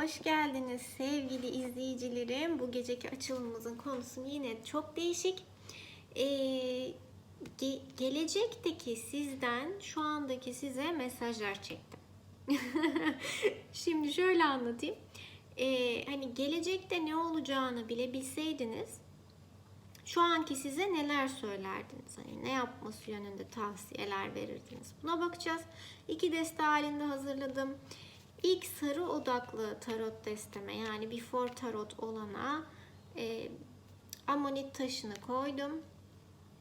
hoş geldiniz sevgili izleyicilerim. Bu geceki açılımımızın konusu yine çok değişik. Ee, ge- gelecekteki sizden şu andaki size mesajlar çektim. Şimdi şöyle anlatayım. Ee, hani gelecekte ne olacağını bile bilseydiniz şu anki size neler söylerdiniz? Hani ne yapması yönünde tavsiyeler verirdiniz? Buna bakacağız. İki deste halinde hazırladım. İlk sarı odaklı tarot desteme yani before tarot olana e, amonit taşını koydum.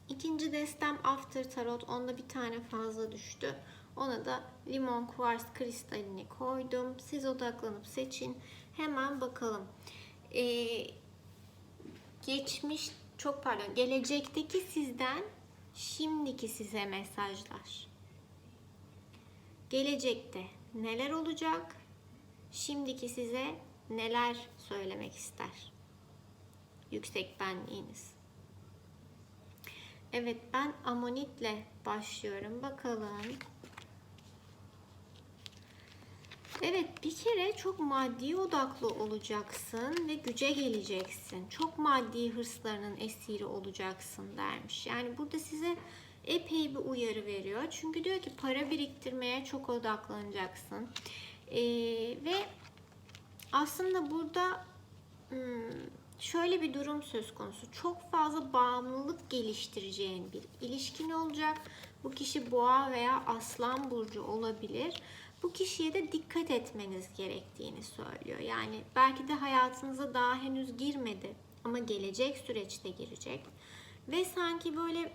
İkinci destem after tarot onda bir tane fazla düştü. Ona da limon kuvars kristalini koydum. Siz odaklanıp seçin. Hemen bakalım. Ee, geçmiş çok pardon gelecekteki sizden şimdiki size mesajlar. Gelecekte neler olacak? Şimdiki size neler söylemek ister? Yüksek benliğiniz. Evet ben amonitle başlıyorum. Bakalım. Evet bir kere çok maddi odaklı olacaksın ve güce geleceksin. Çok maddi hırslarının esiri olacaksın dermiş. Yani burada size epey bir uyarı veriyor. Çünkü diyor ki para biriktirmeye çok odaklanacaksın. Ee, ve aslında burada hmm, şöyle bir durum söz konusu. Çok fazla bağımlılık geliştireceğin bir ilişkin olacak. Bu kişi boğa veya aslan burcu olabilir. Bu kişiye de dikkat etmeniz gerektiğini söylüyor. Yani belki de hayatınıza daha henüz girmedi ama gelecek süreçte girecek. Ve sanki böyle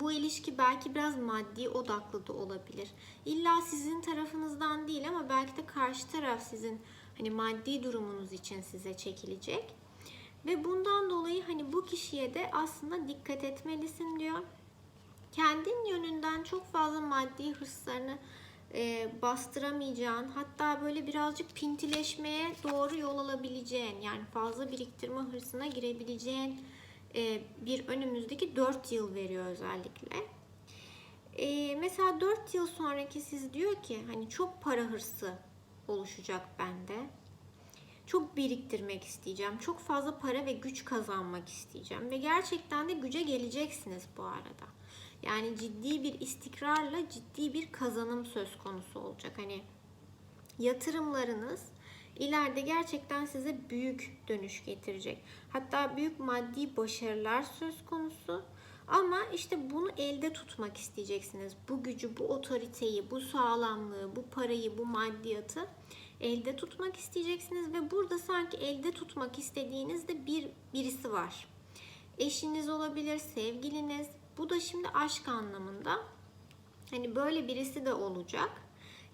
bu ilişki belki biraz maddi odaklı da olabilir. İlla sizin tarafınızdan değil ama belki de karşı taraf sizin hani maddi durumunuz için size çekilecek. Ve bundan dolayı hani bu kişiye de aslında dikkat etmelisin diyor. Kendin yönünden çok fazla maddi hırslarını e, bastıramayacağın hatta böyle birazcık pintileşmeye doğru yol alabileceğin yani fazla biriktirme hırsına girebileceğin bir önümüzdeki 4 yıl veriyor özellikle. E, mesela 4 yıl sonraki siz diyor ki hani çok para hırsı oluşacak bende. Çok biriktirmek isteyeceğim. Çok fazla para ve güç kazanmak isteyeceğim. Ve gerçekten de güce geleceksiniz bu arada. Yani ciddi bir istikrarla ciddi bir kazanım söz konusu olacak. Hani yatırımlarınız ileride gerçekten size büyük dönüş getirecek. Hatta büyük maddi başarılar söz konusu. Ama işte bunu elde tutmak isteyeceksiniz. Bu gücü, bu otoriteyi, bu sağlamlığı, bu parayı, bu maddiyatı elde tutmak isteyeceksiniz ve burada sanki elde tutmak istediğinizde bir birisi var. Eşiniz olabilir, sevgiliniz. Bu da şimdi aşk anlamında. Hani böyle birisi de olacak.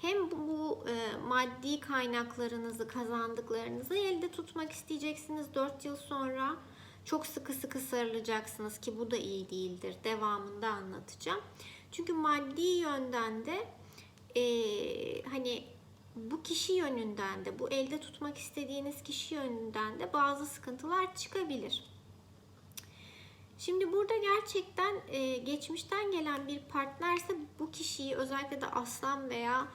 Hem bu, e, maddi kaynaklarınızı, kazandıklarınızı elde tutmak isteyeceksiniz 4 yıl sonra. Çok sıkı sıkı sarılacaksınız ki bu da iyi değildir. Devamında anlatacağım. Çünkü maddi yönden de e, hani bu kişi yönünden de, bu elde tutmak istediğiniz kişi yönünden de bazı sıkıntılar çıkabilir. Şimdi burada gerçekten e, geçmişten gelen bir partnerse bu kişiyi özellikle de aslan veya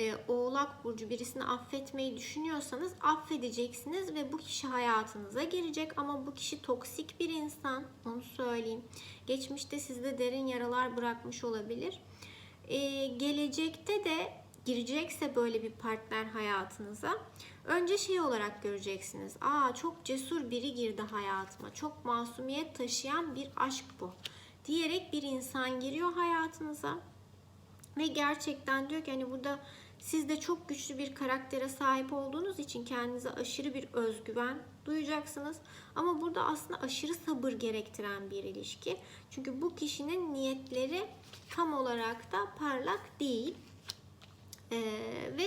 e, oğlak burcu birisini affetmeyi düşünüyorsanız affedeceksiniz ve bu kişi hayatınıza girecek ama bu kişi toksik bir insan onu söyleyeyim. Geçmişte sizde derin yaralar bırakmış olabilir. E, gelecekte de girecekse böyle bir partner hayatınıza önce şey olarak göreceksiniz. Aa çok cesur biri girdi hayatıma. Çok masumiyet taşıyan bir aşk bu. Diyerek bir insan giriyor hayatınıza. Ve gerçekten diyor ki hani burada siz de çok güçlü bir karaktere sahip olduğunuz için kendinize aşırı bir özgüven duyacaksınız. Ama burada aslında aşırı sabır gerektiren bir ilişki. Çünkü bu kişinin niyetleri tam olarak da parlak değil. Ee, ve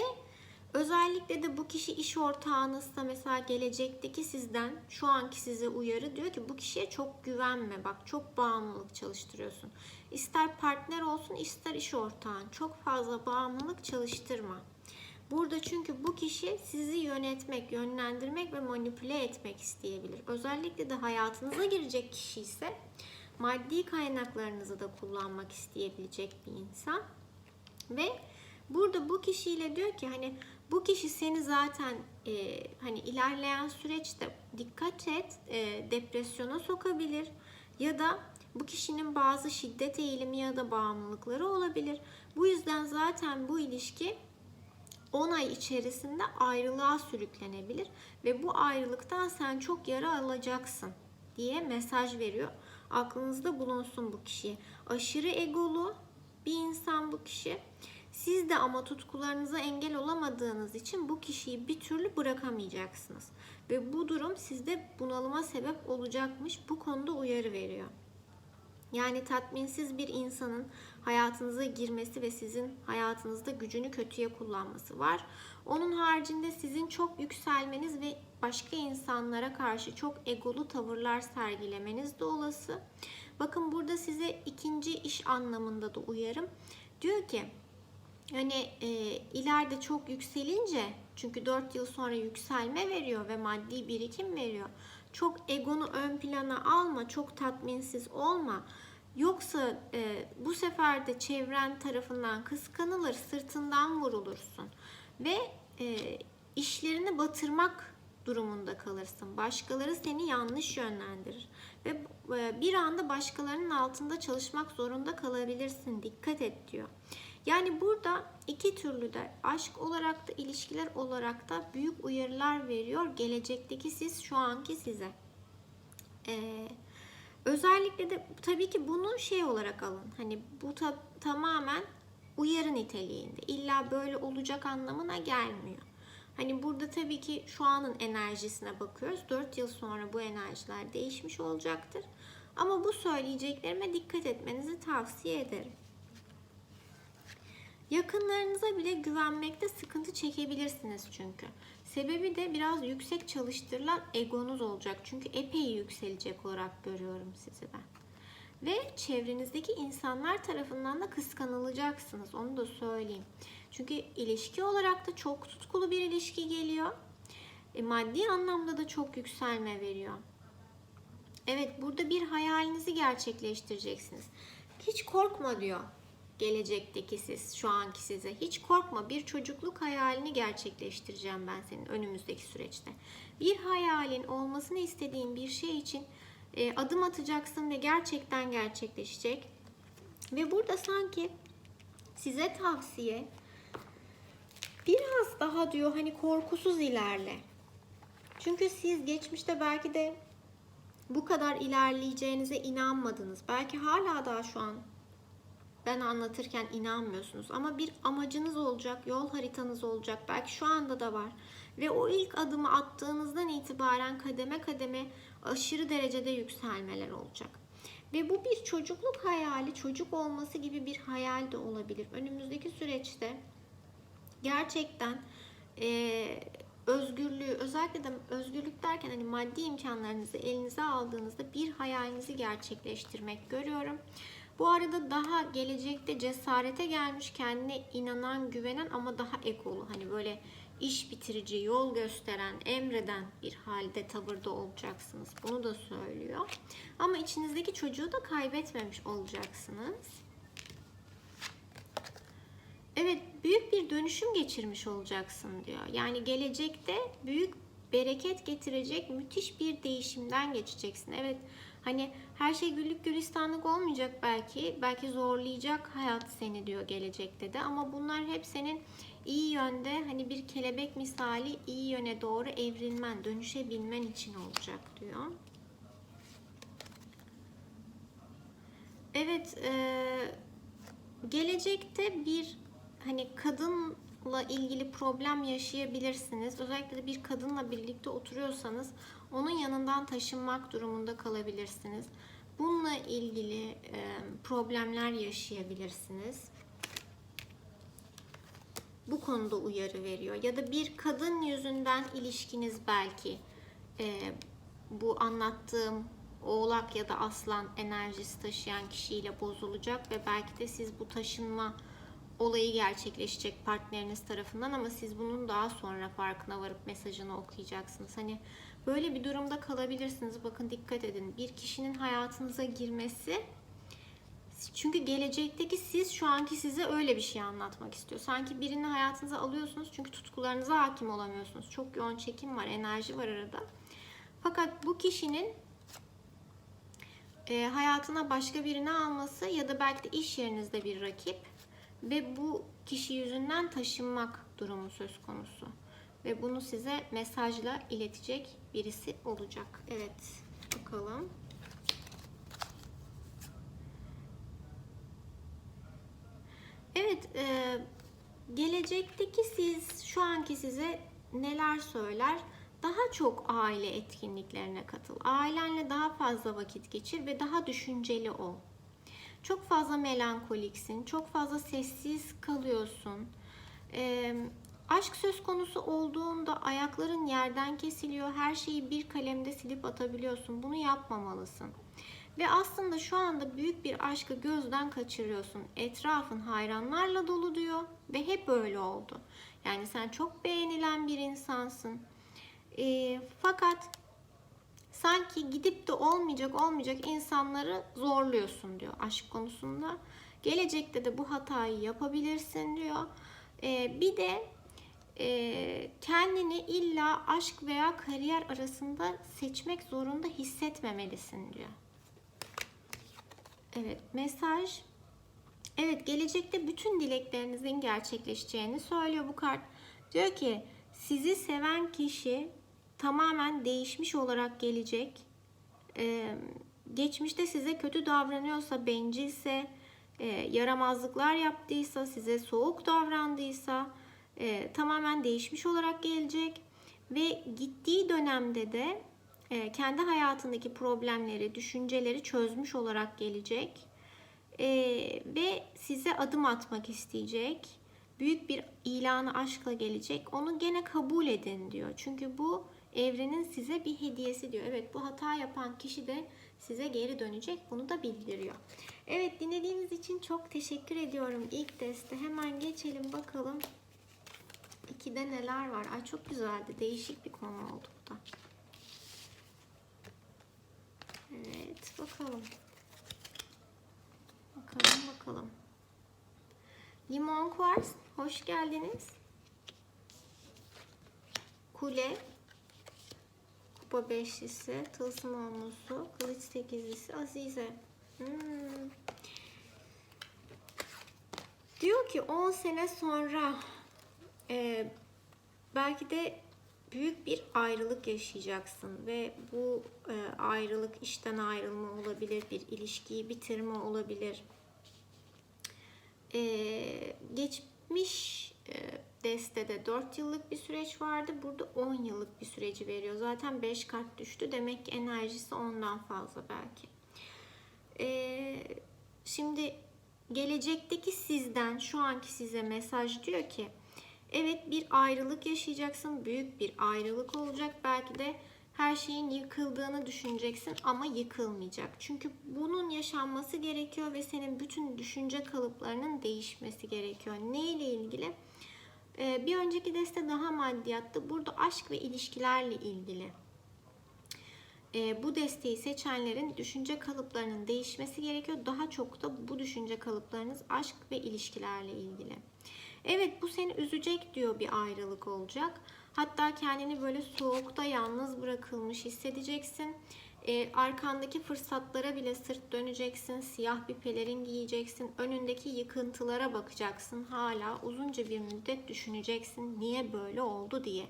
özellikle de bu kişi iş ortağınızsa mesela gelecekteki sizden şu anki size uyarı diyor ki bu kişiye çok güvenme bak çok bağımlılık çalıştırıyorsun. İster partner olsun ister iş ortağın çok fazla bağımlılık çalıştırma. Burada çünkü bu kişi sizi yönetmek, yönlendirmek ve manipüle etmek isteyebilir. Özellikle de hayatınıza girecek kişi ise maddi kaynaklarınızı da kullanmak isteyebilecek bir insan. Ve Burada bu kişiyle diyor ki hani Bu kişi seni zaten e, hani ilerleyen süreçte dikkat et e, depresyona sokabilir ya da bu kişinin bazı şiddet eğilimi ya da bağımlılıkları olabilir. Bu yüzden zaten bu ilişki 10 ay içerisinde ayrılığa sürüklenebilir ve bu ayrılıktan sen çok yara alacaksın diye mesaj veriyor. Aklınızda bulunsun bu kişi. Aşırı egolu bir insan bu kişi. Siz de ama tutkularınıza engel olamadığınız için bu kişiyi bir türlü bırakamayacaksınız. Ve bu durum sizde bunalıma sebep olacakmış. Bu konuda uyarı veriyor. Yani tatminsiz bir insanın hayatınıza girmesi ve sizin hayatınızda gücünü kötüye kullanması var. Onun haricinde sizin çok yükselmeniz ve başka insanlara karşı çok egolu tavırlar sergilemeniz de olası. Bakın burada size ikinci iş anlamında da uyarım. Diyor ki hani e, ileride çok yükselince çünkü 4 yıl sonra yükselme veriyor ve maddi birikim veriyor. Çok egonu ön plana alma, çok tatminsiz olma. Yoksa e, bu sefer de çevren tarafından kıskanılır, sırtından vurulursun ve e, işlerini batırmak durumunda kalırsın. Başkaları seni yanlış yönlendirir ve e, bir anda başkalarının altında çalışmak zorunda kalabilirsin. Dikkat et diyor. Yani burada iki türlü de aşk olarak da ilişkiler olarak da büyük uyarılar veriyor. Gelecekteki siz şu anki size. Ee, özellikle de tabii ki bunu şey olarak alın. Hani bu ta- tamamen uyarı niteliğinde. İlla böyle olacak anlamına gelmiyor. Hani burada tabii ki şu anın enerjisine bakıyoruz. 4 yıl sonra bu enerjiler değişmiş olacaktır. Ama bu söyleyeceklerime dikkat etmenizi tavsiye ederim. Yakınlarınıza bile güvenmekte sıkıntı çekebilirsiniz çünkü. Sebebi de biraz yüksek çalıştırılan egonuz olacak. Çünkü epey yükselecek olarak görüyorum sizi ben. Ve çevrenizdeki insanlar tarafından da kıskanılacaksınız. Onu da söyleyeyim. Çünkü ilişki olarak da çok tutkulu bir ilişki geliyor. E, maddi anlamda da çok yükselme veriyor. Evet burada bir hayalinizi gerçekleştireceksiniz. Hiç korkma diyor gelecekteki siz, şu anki size. Hiç korkma bir çocukluk hayalini gerçekleştireceğim ben senin önümüzdeki süreçte. Bir hayalin olmasını istediğin bir şey için e, adım atacaksın ve gerçekten gerçekleşecek. Ve burada sanki size tavsiye biraz daha diyor hani korkusuz ilerle. Çünkü siz geçmişte belki de bu kadar ilerleyeceğinize inanmadınız. Belki hala daha şu an ben anlatırken inanmıyorsunuz ama bir amacınız olacak, yol haritanız olacak. Belki şu anda da var. Ve o ilk adımı attığınızdan itibaren kademe kademe aşırı derecede yükselmeler olacak. Ve bu bir çocukluk hayali, çocuk olması gibi bir hayal de olabilir. Önümüzdeki süreçte gerçekten e, özgürlüğü, özellikle de özgürlük derken hani maddi imkanlarınızı elinize aldığınızda bir hayalinizi gerçekleştirmek görüyorum. Bu arada daha gelecekte cesarete gelmiş, kendine inanan, güvenen ama daha egolu. Hani böyle iş bitirici, yol gösteren, emreden bir halde tavırda olacaksınız. Bunu da söylüyor. Ama içinizdeki çocuğu da kaybetmemiş olacaksınız. Evet, büyük bir dönüşüm geçirmiş olacaksın diyor. Yani gelecekte büyük bereket getirecek müthiş bir değişimden geçeceksin. Evet, hani her şey güllük gülistanlık olmayacak belki. Belki zorlayacak hayat seni diyor gelecekte de. Ama bunlar hep senin iyi yönde hani bir kelebek misali iyi yöne doğru evrilmen, dönüşebilmen için olacak diyor. Evet, e, gelecekte bir hani kadınla ilgili problem yaşayabilirsiniz. Özellikle de bir kadınla birlikte oturuyorsanız onun yanından taşınmak durumunda kalabilirsiniz. Bununla ilgili e, problemler yaşayabilirsiniz. Bu konuda uyarı veriyor. Ya da bir kadın yüzünden ilişkiniz belki e, bu anlattığım oğlak ya da aslan enerjisi taşıyan kişiyle bozulacak ve belki de siz bu taşınma olayı gerçekleşecek partneriniz tarafından ama siz bunun daha sonra farkına varıp mesajını okuyacaksınız. Hani böyle bir durumda kalabilirsiniz. Bakın dikkat edin. Bir kişinin hayatınıza girmesi Çünkü gelecekteki siz şu anki size öyle bir şey anlatmak istiyor. Sanki birini hayatınıza alıyorsunuz çünkü tutkularınıza hakim olamıyorsunuz. Çok yoğun çekim var, enerji var arada. Fakat bu kişinin e, hayatına başka birini alması ya da belki de iş yerinizde bir rakip ve bu kişi yüzünden taşınmak durumu söz konusu. Ve bunu size mesajla iletecek birisi olacak. Evet, bakalım. Evet, e, gelecekteki siz, şu anki size neler söyler? Daha çok aile etkinliklerine katıl. Ailenle daha fazla vakit geçir ve daha düşünceli ol. Çok fazla melankoliksin, çok fazla sessiz kalıyorsun. E, aşk söz konusu olduğunda ayakların yerden kesiliyor. Her şeyi bir kalemde silip atabiliyorsun. Bunu yapmamalısın. Ve aslında şu anda büyük bir aşkı gözden kaçırıyorsun. Etrafın hayranlarla dolu diyor ve hep öyle oldu. Yani sen çok beğenilen bir insansın. E, fakat sanki gidip de olmayacak olmayacak insanları zorluyorsun diyor aşk konusunda. Gelecekte de bu hatayı yapabilirsin diyor. E, bir de e, kendini illa aşk veya kariyer arasında seçmek zorunda hissetmemelisin diyor. Evet, mesaj. Evet, gelecekte bütün dileklerinizin gerçekleşeceğini söylüyor bu kart. Diyor ki, sizi seven kişi tamamen değişmiş olarak gelecek. Ee, geçmişte size kötü davranıyorsa, bencilse, e, yaramazlıklar yaptıysa, size soğuk davrandıysa e, tamamen değişmiş olarak gelecek. Ve gittiği dönemde de e, kendi hayatındaki problemleri, düşünceleri çözmüş olarak gelecek e, ve size adım atmak isteyecek. Büyük bir ilanı aşkla gelecek. Onu gene kabul edin diyor. Çünkü bu evrenin size bir hediyesi diyor. Evet bu hata yapan kişi de size geri dönecek. Bunu da bildiriyor. Evet dinlediğiniz için çok teşekkür ediyorum. İlk teste hemen geçelim bakalım. İkide neler var? Ay çok güzeldi. Değişik bir konu oldu bu da. Evet, bakalım. Bakalım, bakalım. Limon Quartz, hoş geldiniz. Kule, Kupa beşlisi, Tılsım onlusu, Kılıç sekizlisi, Azize. Hmm. Diyor ki 10 sene sonra e, belki de büyük bir ayrılık yaşayacaksın ve bu e, ayrılık işten ayrılma olabilir, bir ilişkiyi bitirme olabilir. E, geçmiş e, destede 4 yıllık bir süreç vardı. Burada 10 yıllık bir süreci veriyor. Zaten 5 kart düştü. Demek ki enerjisi ondan fazla belki. E, şimdi gelecekteki sizden şu anki size mesaj diyor ki Evet bir ayrılık yaşayacaksın. Büyük bir ayrılık olacak. Belki de her şeyin yıkıldığını düşüneceksin ama yıkılmayacak. Çünkü bunun yaşanması gerekiyor ve senin bütün düşünce kalıplarının değişmesi gerekiyor. Ne ile ilgili? Ee, bir önceki deste daha maddiyattı. Burada aşk ve ilişkilerle ilgili. Ee, bu desteği seçenlerin düşünce kalıplarının değişmesi gerekiyor. Daha çok da bu düşünce kalıplarınız aşk ve ilişkilerle ilgili. Evet bu seni üzecek diyor bir ayrılık olacak. Hatta kendini böyle soğukta yalnız bırakılmış hissedeceksin. E, arkandaki fırsatlara bile sırt döneceksin. Siyah bir pelerin giyeceksin. Önündeki yıkıntılara bakacaksın. Hala uzunca bir müddet düşüneceksin. Niye böyle oldu diye.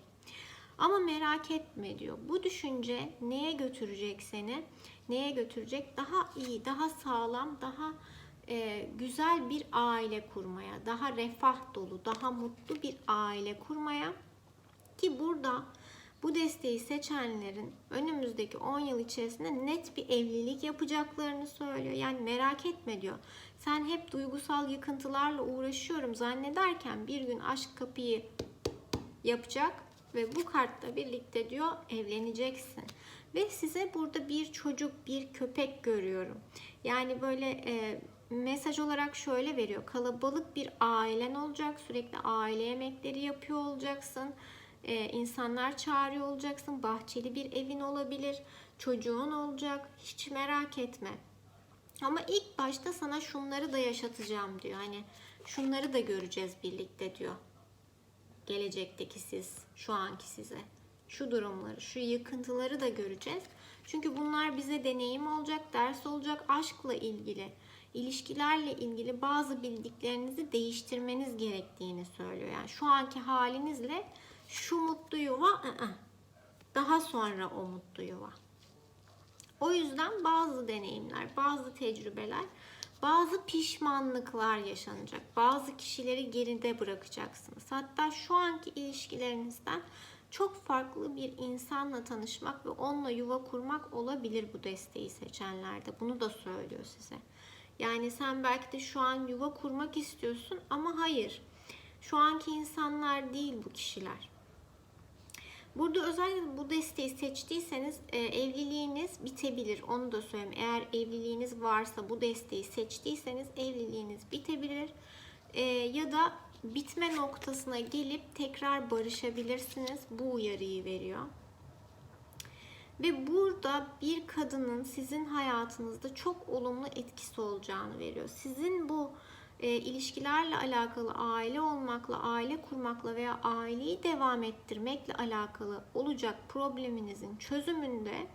Ama merak etme diyor. Bu düşünce neye götürecek seni? Neye götürecek? Daha iyi, daha sağlam, daha e, güzel bir aile kurmaya, daha refah dolu, daha mutlu bir aile kurmaya ki burada bu desteği seçenlerin önümüzdeki 10 yıl içerisinde net bir evlilik yapacaklarını söylüyor. Yani merak etme diyor. Sen hep duygusal yıkıntılarla uğraşıyorum zannederken bir gün aşk kapıyı yapacak ve bu kartla birlikte diyor evleneceksin. Ve size burada bir çocuk, bir köpek görüyorum. Yani böyle e, mesaj olarak şöyle veriyor. Kalabalık bir ailen olacak. Sürekli aile yemekleri yapıyor olacaksın. Ee, insanlar çağırıyor olacaksın. Bahçeli bir evin olabilir. Çocuğun olacak. Hiç merak etme. Ama ilk başta sana şunları da yaşatacağım diyor. Hani şunları da göreceğiz birlikte diyor. Gelecekteki siz, şu anki size. Şu durumları, şu yıkıntıları da göreceğiz. Çünkü bunlar bize deneyim olacak, ders olacak, aşkla ilgili, ilişkilerle ilgili bazı bildiklerinizi değiştirmeniz gerektiğini söylüyor. Yani şu anki halinizle şu mutlu yuva ı-ı. daha sonra o mutlu yuva. O yüzden bazı deneyimler, bazı tecrübeler, bazı pişmanlıklar yaşanacak. Bazı kişileri geride bırakacaksınız. Hatta şu anki ilişkilerinizden çok farklı bir insanla tanışmak ve onunla yuva kurmak olabilir bu desteği seçenlerde. Bunu da söylüyor size. Yani sen belki de şu an yuva kurmak istiyorsun ama hayır. Şu anki insanlar değil bu kişiler. Burada özellikle bu desteği seçtiyseniz e, evliliğiniz bitebilir. Onu da söyleyeyim. Eğer evliliğiniz varsa bu desteği seçtiyseniz evliliğiniz bitebilir. E, ya da bitme noktasına gelip tekrar barışabilirsiniz. Bu uyarıyı veriyor. Ve burada bir kadının sizin hayatınızda çok olumlu etkisi olacağını veriyor. Sizin bu e, ilişkilerle alakalı, aile olmakla, aile kurmakla veya aileyi devam ettirmekle alakalı olacak probleminizin çözümünde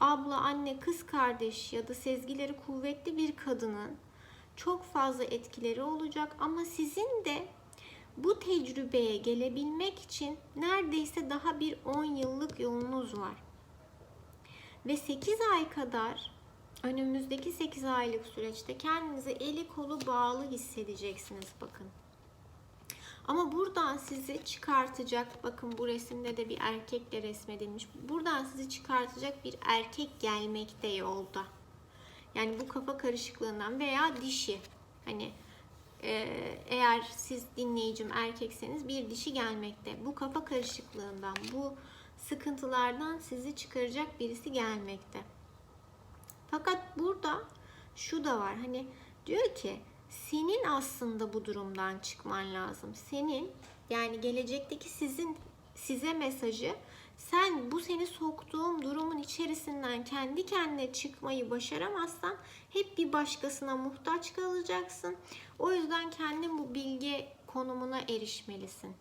abla, anne, kız kardeş ya da sezgileri kuvvetli bir kadının çok fazla etkileri olacak ama sizin de bu tecrübeye gelebilmek için neredeyse daha bir 10 yıllık yolunuz var. Ve 8 ay kadar önümüzdeki 8 aylık süreçte kendinizi eli kolu bağlı hissedeceksiniz bakın. Ama buradan sizi çıkartacak, bakın bu resimde de bir erkekle resmedilmiş. Buradan sizi çıkartacak bir erkek gelmekte yolda. Yani bu kafa karışıklığından veya dişi. Hani e, eğer siz dinleyicim erkekseniz bir dişi gelmekte. Bu kafa karışıklığından, bu sıkıntılardan sizi çıkaracak birisi gelmekte. Fakat burada şu da var. Hani diyor ki senin aslında bu durumdan çıkman lazım. Senin yani gelecekteki sizin size mesajı sen bu seni soktuğum durumun içerisinden kendi kendine çıkmayı başaramazsan hep bir başkasına muhtaç kalacaksın. O yüzden kendin bu bilgi konumuna erişmelisin.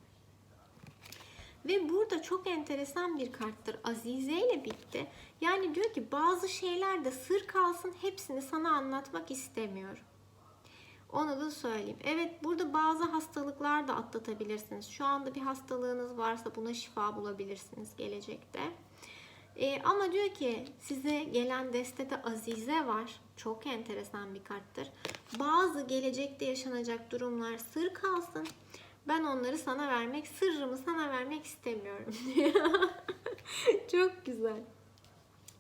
Ve burada çok enteresan bir karttır. Azize ile bitti. Yani diyor ki bazı şeyler de sır kalsın hepsini sana anlatmak istemiyorum. Onu da söyleyeyim. Evet burada bazı hastalıklar da atlatabilirsiniz. Şu anda bir hastalığınız varsa buna şifa bulabilirsiniz gelecekte. Ee, ama diyor ki size gelen destede Azize var. Çok enteresan bir karttır. Bazı gelecekte yaşanacak durumlar sır kalsın. Ben onları sana vermek, sırrımı sana vermek istemiyorum. Çok güzel.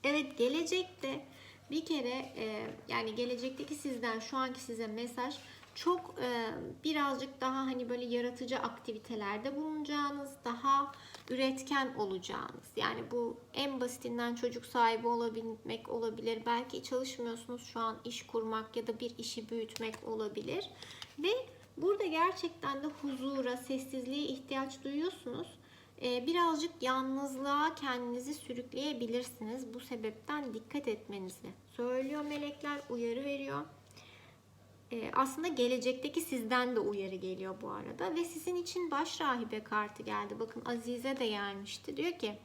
Evet gelecekte bir kere e, yani gelecekteki sizden şu anki size mesaj çok e, birazcık daha hani böyle yaratıcı aktivitelerde bulunacağınız, daha üretken olacağınız. Yani bu en basitinden çocuk sahibi olabilmek olabilir. Belki çalışmıyorsunuz şu an iş kurmak ya da bir işi büyütmek olabilir. Ve burada gerçekten de huzura, sessizliğe ihtiyaç duyuyorsunuz. Ee, birazcık yalnızlığa kendinizi sürükleyebilirsiniz. Bu sebepten dikkat etmenizi söylüyor melekler, uyarı veriyor. Ee, aslında gelecekteki sizden de uyarı geliyor bu arada. Ve sizin için baş rahibe kartı geldi. Bakın Azize de gelmişti. Diyor ki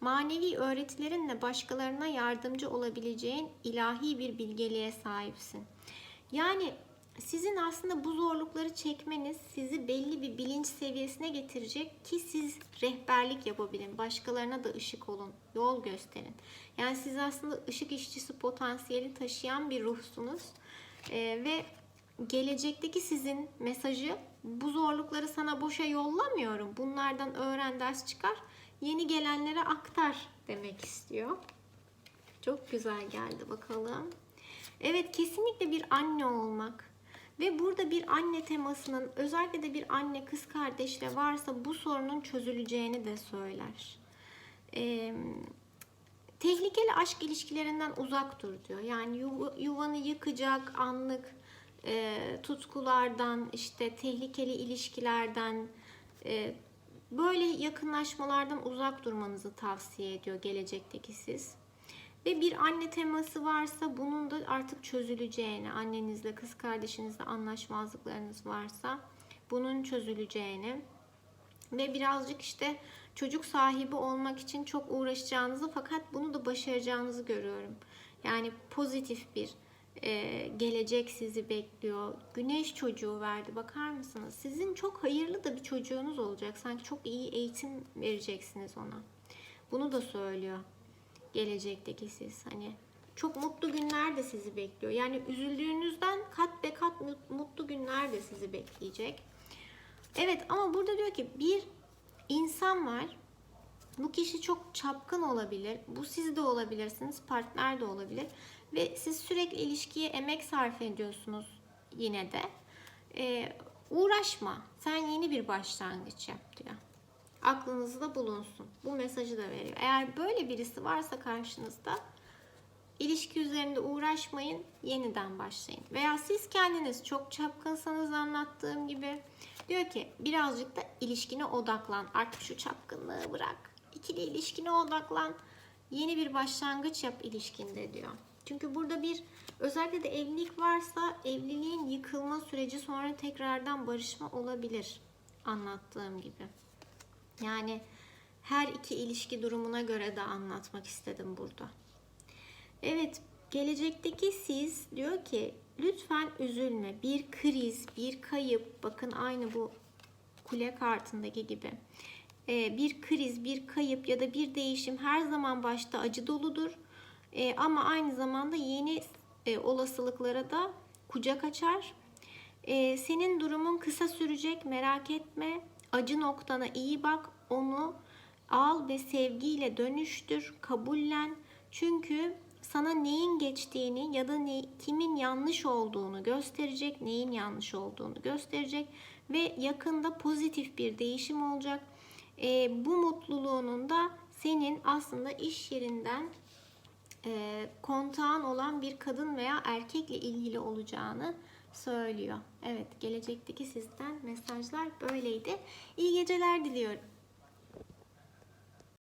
manevi öğretilerinle başkalarına yardımcı olabileceğin ilahi bir bilgeliğe sahipsin. Yani sizin aslında bu zorlukları çekmeniz sizi belli bir bilinç seviyesine getirecek ki siz rehberlik yapabilin. Başkalarına da ışık olun, yol gösterin. Yani siz aslında ışık işçisi potansiyeli taşıyan bir ruhsunuz. Ee, ve gelecekteki sizin mesajı bu zorlukları sana boşa yollamıyorum. Bunlardan öğren, ders çıkar. Yeni gelenlere aktar demek istiyor. Çok güzel geldi bakalım. Evet kesinlikle bir anne olmak ve burada bir anne temasının özellikle de bir anne kız kardeşle varsa bu sorunun çözüleceğini de söyler. Ee, tehlikeli aşk ilişkilerinden uzak dur diyor. Yani yuva, yuvanı yıkacak anlık e, tutkulardan, işte tehlikeli ilişkilerden, e, böyle yakınlaşmalardan uzak durmanızı tavsiye ediyor gelecekteki siz. Ve bir anne teması varsa bunun da artık çözüleceğini, annenizle, kız kardeşinizle anlaşmazlıklarınız varsa bunun çözüleceğini ve birazcık işte çocuk sahibi olmak için çok uğraşacağınızı fakat bunu da başaracağınızı görüyorum. Yani pozitif bir e, gelecek sizi bekliyor. Güneş çocuğu verdi bakar mısınız? Sizin çok hayırlı da bir çocuğunuz olacak. Sanki çok iyi eğitim vereceksiniz ona. Bunu da söylüyor gelecekteki siz. Hani çok mutlu günler de sizi bekliyor. Yani üzüldüğünüzden kat be kat mut- mutlu günler de sizi bekleyecek. Evet ama burada diyor ki bir insan var. Bu kişi çok çapkın olabilir. Bu siz de olabilirsiniz, partner de olabilir. Ve siz sürekli ilişkiye emek sarf ediyorsunuz yine de. Ee, uğraşma. Sen yeni bir başlangıç yap diyor. Aklınızda bulunsun. Bu mesajı da veriyor. Eğer böyle birisi varsa karşınızda ilişki üzerinde uğraşmayın, yeniden başlayın. Veya siz kendiniz çok çapkınsanız anlattığım gibi diyor ki birazcık da ilişkine odaklan. Artık şu çapkınlığı bırak. İkili ilişkine odaklan. Yeni bir başlangıç yap ilişkinde diyor. Çünkü burada bir özellikle de evlilik varsa evliliğin yıkılma süreci sonra tekrardan barışma olabilir anlattığım gibi. Yani her iki ilişki durumuna göre de anlatmak istedim burada. Evet, gelecekteki siz diyor ki lütfen üzülme. Bir kriz, bir kayıp, bakın aynı bu kule kartındaki gibi. Ee, bir kriz, bir kayıp ya da bir değişim her zaman başta acı doludur. Ee, ama aynı zamanda yeni e, olasılıklara da kucak açar. Ee, senin durumun kısa sürecek, merak etme. Acı noktana iyi bak, onu al ve sevgiyle dönüştür, kabullen. Çünkü sana neyin geçtiğini ya da ne, kimin yanlış olduğunu gösterecek, neyin yanlış olduğunu gösterecek ve yakında pozitif bir değişim olacak. Ee, bu mutluluğunun da senin aslında iş yerinden e, kontağın olan bir kadın veya erkekle ilgili olacağını söylüyor. Evet, gelecekteki sizden mesajlar böyleydi. İyi geceler diliyorum.